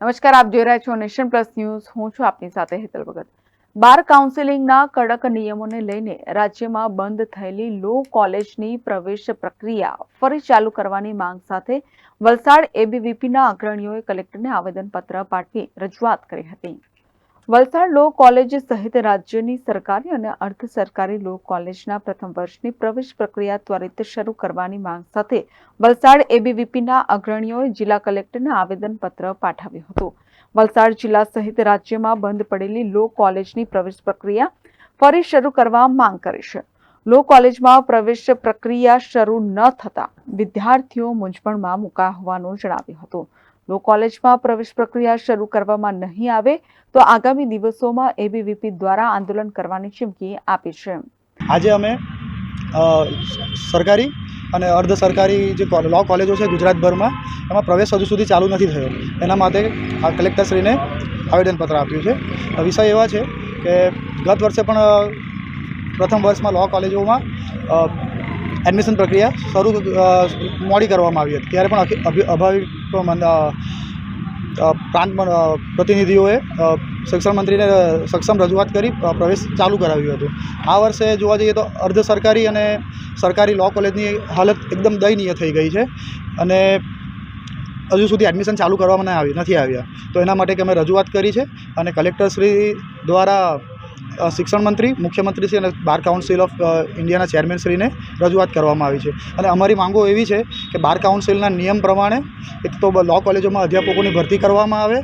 નમસ્કાર, આપ જોઈ રહ્યા છો નેશન પ્લસ ન્યૂઝ. હું છું આપની સાથે હેતલ ભગત. બાર કાઉન્સેલિંગના કડક નિયમોને લઈને રાજ્યમાં બંધ થયેલી લો કોલેજની પ્રવેશ પ્રક્રિયા ફરી ચાલુ કરવાની માંગ સાથે વલસાડ એબીવીપીના અગ્રણીઓએ કલેક્ટરને આવેદનપત્ર પાઠવી રજૂઆત કરી હતી. વલસાડ લો કોલેજ સહિત રાજ્યની સરકારી અને અર્ધ સરકારી લો કોલેજના પ્રથમ વર્ષની પ્રવેશ પ્રક્રિયા ત્વરિત શરૂ કરવાની માંગ સાથે વલસાડ એબીવીપીના અગ્રણીઓએ જિલ્લા કલેક્ટરને આવેદનપત્ર પાઠવ્યું હતું. વલસાડ જિલ્લા સહિત રાજ્યમાં બંધ પડેલી લો કોલેજની પ્રવેશ પ્રક્રિયા ફરી શરૂ કરવા માંગ કરી છે. લો કોલેજમાં પ્રવેશ પ્રક્રિયા શરૂ ન થતા વિદ્યાર્થીઓ મૂંઝવણમાં મુકા હોવાનું જણાવ્યું હતું. લો કોલેજમાં પ્રવેશ પ્રક્રિયા શરૂ કરવામાં નહીં આવે તો આગામી દિવસોમાં એબીવીપી દ્વારા આંદોલન કરવાની ચીમકી આપી છે. આજે અમે સરકારી અને અર્ધ સરકારી જે લો કોલેજો છે ગુજરાતભરમાં, એમાં પ્રવેશ હજુ સુધી ચાલુ નથી થયો. એના માટે આ કલેક્ટરશ્રીને આવેદનપત્ર આપ્યું છે. વિષય એવા છે કે ગત વર્ષે પણ પ્રથમ વર્ષમાં લો કોલેજોમાં એડમિશન પ્રક્રિયા શરૂ મોડી કરવામાં આવી હતી. ત્યારે પણ અખિ- પ્રાંત પ્રતિનિધિઓએ શિક્ષણ મંત્રીને સક્ષમ રજૂઆત કરી પ્રવેશ ચાલુ કરાવ્યું હતું. આ વર્ષે જોવા જઈએ તો અર્ધ સરકારી અને સરકારી લો કોલેજની હાલત એકદમ દયનીય થઈ ગઈ છે અને હજુ સુધી એડમિશન ચાલુ કરવામાં આવી, નથી આવ્યા. તો એના માટે કે અમે રજૂઆત કરી છે અને કલેક્ટરશ્રી દ્વારા શિક્ષણ મંત્રી મુખ્યમંત્રી શ્રી અને બાર કાઉન્સિલ ઓફ ઇન્ડિયાના ચેરમેનશ્રીને રજૂઆત કરવામાં આવી છે. અને અમારી માંગો એવી છે કે બાર કાઉન્સિલના નિયમ પ્રમાણે એક તો લો કોલેજોમાં અધ્યાપકોની ભરતી કરવામાં આવે.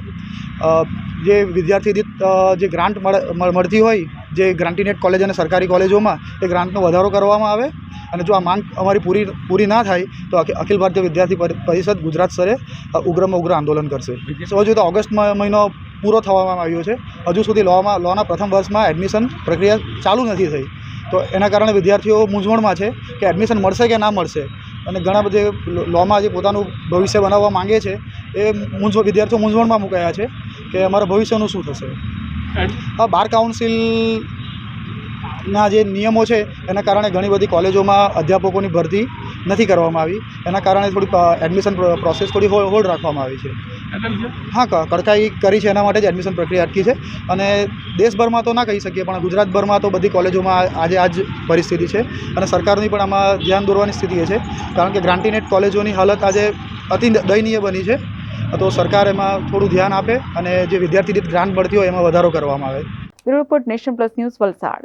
જે વિદ્યાર્થી દીઠ જે ગ્રાન્ટ મળે મળ- મળતી હોય જે ગ્રાન્ટીનેટ કોલેજ અને સરકારી કોલેજોમાં એ ગ્રાન્ટનો વધારો કરવામાં આવે. અને જો આ માંગ અમારી પૂરી પૂરી ના થાય તો અખિ- અખિલ ભારતીય વિદ્યાર્થી પરિ- પરિષદ ગુજરાત સ્તરે ઉગ્રમાં ઉગ્ર આંદોલન કરશે. હજુ તો ઓગસ્ટ મહિનો પૂરો થવામાં આવ્યો છે. હજુ સુધી લોમાં લોના પ્રથમ વર્ષમાં એડમિશન પ્રક્રિયા ચાલુ નથી થઈ. તો એના કારણે વિદ્યાર્થીઓ મૂંઝવણમાં છે કે એડમિશન મળશે કે ના મળશે. અને ઘણા બધે લોમાં જે પોતાનું ભવિષ્ય બનાવવા માંગે છે એ મૂંઝવ વિદ્યાર્થીઓ મૂંઝવણમાં મુકાયા છે કે અમારા ભવિષ્યનું શું થશે. આ બાર કાઉન્સિલના જે નિયમો છે એના કારણે ઘણી બધી કોલેજોમાં અધ્યાપકોની ભરતી નથી કરવામાં આવી. એના કારણે થોડી એડમિશન પ્રોસેસ થોડી હોલ્ડ રાખવામાં આવી છે. હા કડકાઈ કરી છે એના માટે જ એડમિશન પ્રક્રિયા અટકી છે. અને દેશભરમાં તો ના કહી શકીએ, પણ ગુજરાતભરમાં તો બધી કોલેજોમાં આજે આ જ પરિસ્થિતિ છે. અને સરકારની પણ આમાં ધ્યાન દોરવાની સ્થિતિ છે. કારણ કે ગ્રાન્ટીનેટ કોલેજોની હાલત આજે અતિ દયનીય બની છે. તો સરકાર એમાં થોડું ધ્યાન આપે અને જે વિદ્યાર્થી દીઠ ગ્રાન્ટ મળતી હોય એમાં વધારો કરવામાં આવે. Report nation plus news Valsad.